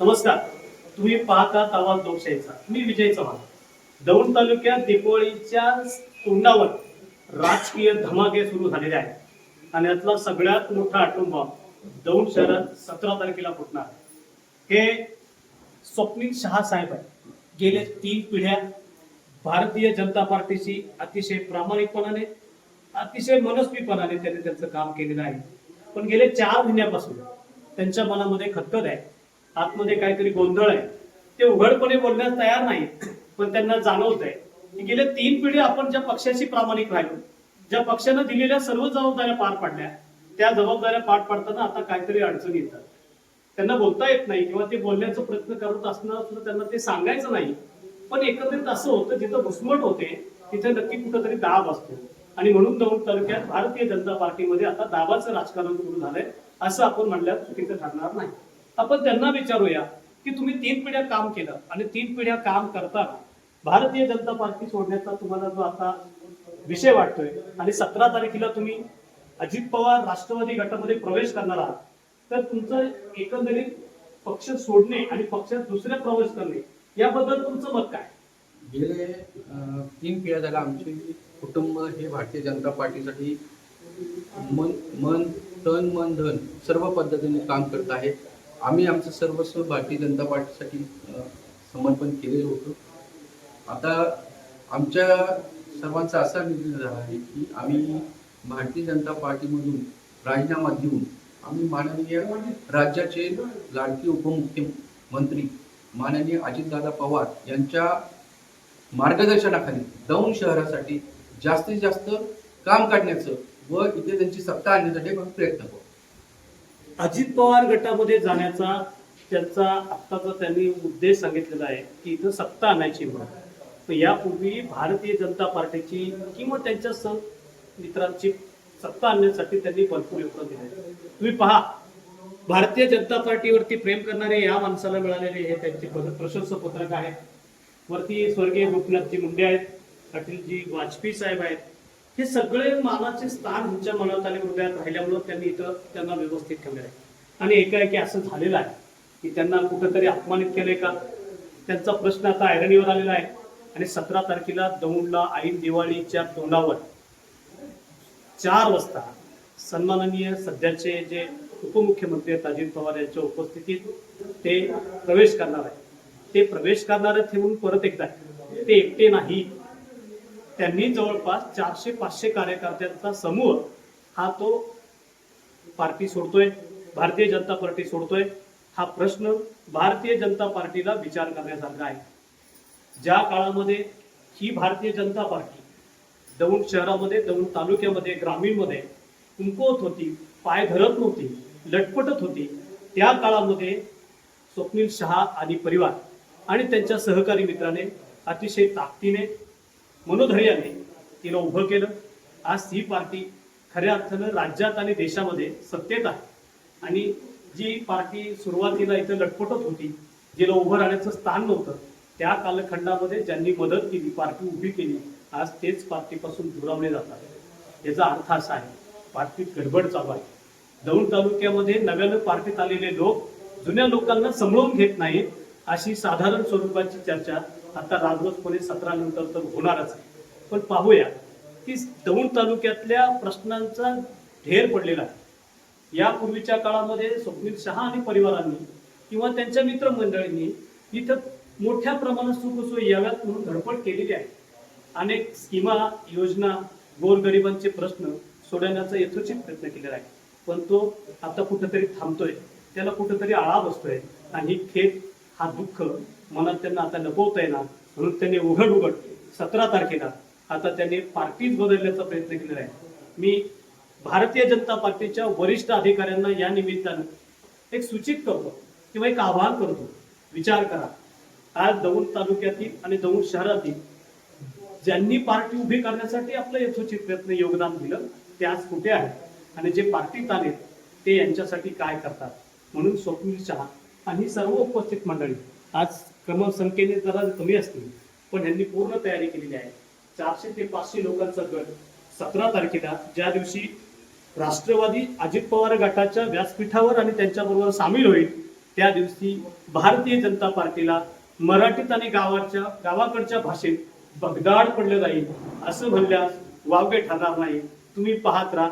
नमस्कार. तुम्ही पाहता आवाज लोकशाहीचा. मी विजय चव्हाण. दौंड तालुक्यात दीपावळीच्या तोंडावर राजकीय धमाके सुरू झालेले आहेत. आणि यातला सगळ्यात मोठा आटोम दौंड शहरात सतरा तारखेला फुटणार हे स्वप्नील शहा साहेब आहेत. गेले तीन पिढ्या भारतीय जनता पार्टीशी अतिशय प्रामाणिकपणाने अतिशय मनस्वीपणाने त्यांनी त्यांचं काम केलेलं आहे. पण गेले चार महिन्यापासून त्यांच्या मनामध्ये खतखत आहे. आतमध्ये काहीतरी गोंधळ आहे. ते उघडपणे बोलण्यास तयार नाही पण त्यांना जाणवत आहे की तीन पिढी आपण ज्या पक्षाशी प्रामाणिक राहिलो ज्या पक्षानं दिलेल्या सर्व जबाबदाऱ्या पार पाडल्या त्या जबाबदाऱ्या पार पाडताना आता काहीतरी अडचणी येतात. त्यांना बोलता येत नाही किंवा ते बोलण्याचा प्रयत्न करत असणार सुद्धा त्यांना ते सांगायचं नाही. पण एकत्रित असं होतं जिथं घुसमट होते तिथे नक्की कुठंतरी दाब असतो. आणि म्हणून दौंड तालुक्यात भारतीय जनता पार्टीमध्ये आता दाबाचं राजकारण सुरू झालंय असं आपण म्हणल्यास चुकीचं ठरणार नाही. आपण त्यांना विचारूया की तुम्ही तीन पिढ्या काम केलं आणि तीन पिढ्या काम करताना भारतीय जनता पार्टी सोडण्याचा तुम्हाला जो आता विषय वाटतोय आणि सतरा तारखेला तुम्ही अजित पवार राष्ट्रवादी गटामध्ये प्रवेश करणार आहात तर तुमचं एकंदरीत पक्ष सोडणे आणि पक्षात दुसऱ्या प्रवेश करणे याबद्दल तुमचं मत काय? गेले तीन पिढ्या झाल्या आमचे कुटुंब हे भारतीय जनता पार्टीसाठी मन मन तन मन धन सर्व पद्धतीने काम करत आहे आम्ही आमचं सर्वस्व भारतीय जनता पार्टीसाठी समर्पण केलेलं होतं. आता आमच्या सर्वांचा असा निर्णय झाला आहे की आम्ही भारतीय जनता पार्टीमधून राजीनामा देऊन आम्ही माननीय राज्याचे लाडके उपमुख्यमंत्री माननीय अजितदादा पवार यांच्या मार्गदर्शनाखाली दौंड शहरासाठी जास्तीत जास्त काम काढण्याचं व इथे त्यांची सत्ता आणण्यासाठी प्रयत्न करू अजित पवार गटामध्ये जाण्याचा त्यांचा आत्ताचा त्यांनी उद्देश सांगितलेला आहे की इथं सत्ता आणायची म्हणून. यापूर्वी भारतीय जनता पार्टीची किंवा त्यांच्या स मित्रांची सत्ता आणण्यासाठी त्यांनी भरपूर योगदान दिले तुम्ही पहा भारतीय जनता पार्टीवरती प्रेम करणारे या माणसाला मिळालेले हे त्यांचे प्रशस्त पत्रक आहे वरती स्वर्गीय गोपीनाथजी मुंडे आहेत पाटीलजी वाजपेयी साहेब आहेत. हे सगळे मानाचे स्थान त्यांच्या मनात आणि हृदयात राहिल्यामुळं त्यांनी इथं त्यांना व्यवस्थित ठेवले आहे. आणि एकाएकी असं झालेलं आहे की त्यांना कुठंतरी अपमानित केलंय का? त्यांचा प्रश्न आता ऐरणीवर आलेला आहे. आणि सतरा तारखेला दौंडला ऐन दिवाळीच्या तोंडावर चार वाजता सन्माननीय सध्याचे जे उपमुख्यमंत्री आहेत अजित पवार यांच्या उपस्थितीत ते प्रवेश करणार आहे ते प्रवेश करणार आहेत हे म्हणून परत एकदा. ते एकटे नाही. त्यांनी जवळपास चारशे पाचशे कार्यकर्त्यांचा समूह हा तो पार्टी सोडतोय भारतीय जनता पार्टी सोडतोय. हा प्रश्न भारतीय जनता पार्टीला विचार करण्यासारखा आहे. ज्या काळामध्ये ही भारतीय जनता पार्टी दौंड शहरामध्ये दौंड तालुक्यामध्ये ग्रामीणमध्ये कुंकवत होती पाय धरत नव्हती लटपटत होती त्या काळामध्ये स्वप्नील शहा आणि परिवार आणि त्यांच्या सहकारी मित्राने अतिशय ताकदीने मनोधैर्याने तिला उभं केलं. आज ही पार्टी खऱ्या अर्थानं राज्यात आणि देशामध्ये सत्तेत आहे. आणि जी पार्टी सुरुवातीला इथं लटपटत होती जिला उभं राहण्याचं स्थान नव्हतं त्या कालखंडामध्ये ज्यांनी मदत केली पार्टी उभी केली आज तेच पार्टीपासून दुरावले जातात. याचा अर्थ असा आहे पार्टीत गडबड चालू आहे. दौंड तालुक्यामध्ये नव्यानं पार्टीत आलेले लोक जुन्या लोकांना सांभाळून घेत नाहीत अशी साधारण स्वरूपाची चर्चा आता राजरोजपणे सतरा नंतर तर होणारच आहे. पण पाहूया की दौंड तालुक्यातल्या प्रश्नांचा ढेर पडलेला आहे. यापूर्वीच्या काळामध्ये स्वप्नील शहा आणि परिवारांनी किंवा त्यांच्या मित्रमंडळींनी इथं मोठ्या प्रमाणात सुखसोयी याव्यात म्हणून धडपड केलेली आहे. अनेक स्कीमा योजना गोरगरिबांचे प्रश्न सोडवण्याचा यथोचित प्रयत्न केलेला आहे. पण तो आता कुठंतरी थांबतोय त्याला कुठंतरी आळा बसतोय आणि ही खेत हा दुःख मनात त्यांना आता लपवता येणार. म्हणून त्यांनी उघड उघड सतरा तारखेला आता त्यांनी पार्टीच बदलण्याचा प्रयत्न केलेला आहे. मी भारतीय जनता पार्टीच्या वरिष्ठ अधिकाऱ्यांना या निमित्तानं एक सूचित करतो किंवा एक आवाहन करतो. विचार करा. आज दौंड तालुक्यातील आणि दौंड शहरातील ज्यांनी पार्टी उभी करण्यासाठी आपलं यथोचित प्रयत्न योगदान दिलं ते आज कुठे आहेत? आणि जे पार्टीत आले ते यांच्यासाठी काय करतात? म्हणून स्वप्नील शहा आणि सर्व उपस्थित मंडळी आज क्रमसंख्येने जरा कमी असतील पण यांनी पूर्ण तयारी केलेली आहे. चारशे ते पाचशे लोकांचा गट सतरा तारखेला ज्या दिवशी राष्ट्रवादी अजित पवार गटाच्या व्यासपीठावर आणि त्यांच्याबरोबर सामील होईल त्या दिवशी भारतीय जनता पार्टीला मराठीत आणि गावाच्या गावाकडच्या भाषेत बगदाड पडलं जाईल असं म्हणल्यास वावगे ठरणार नाही. तुम्ही पाहत राहा.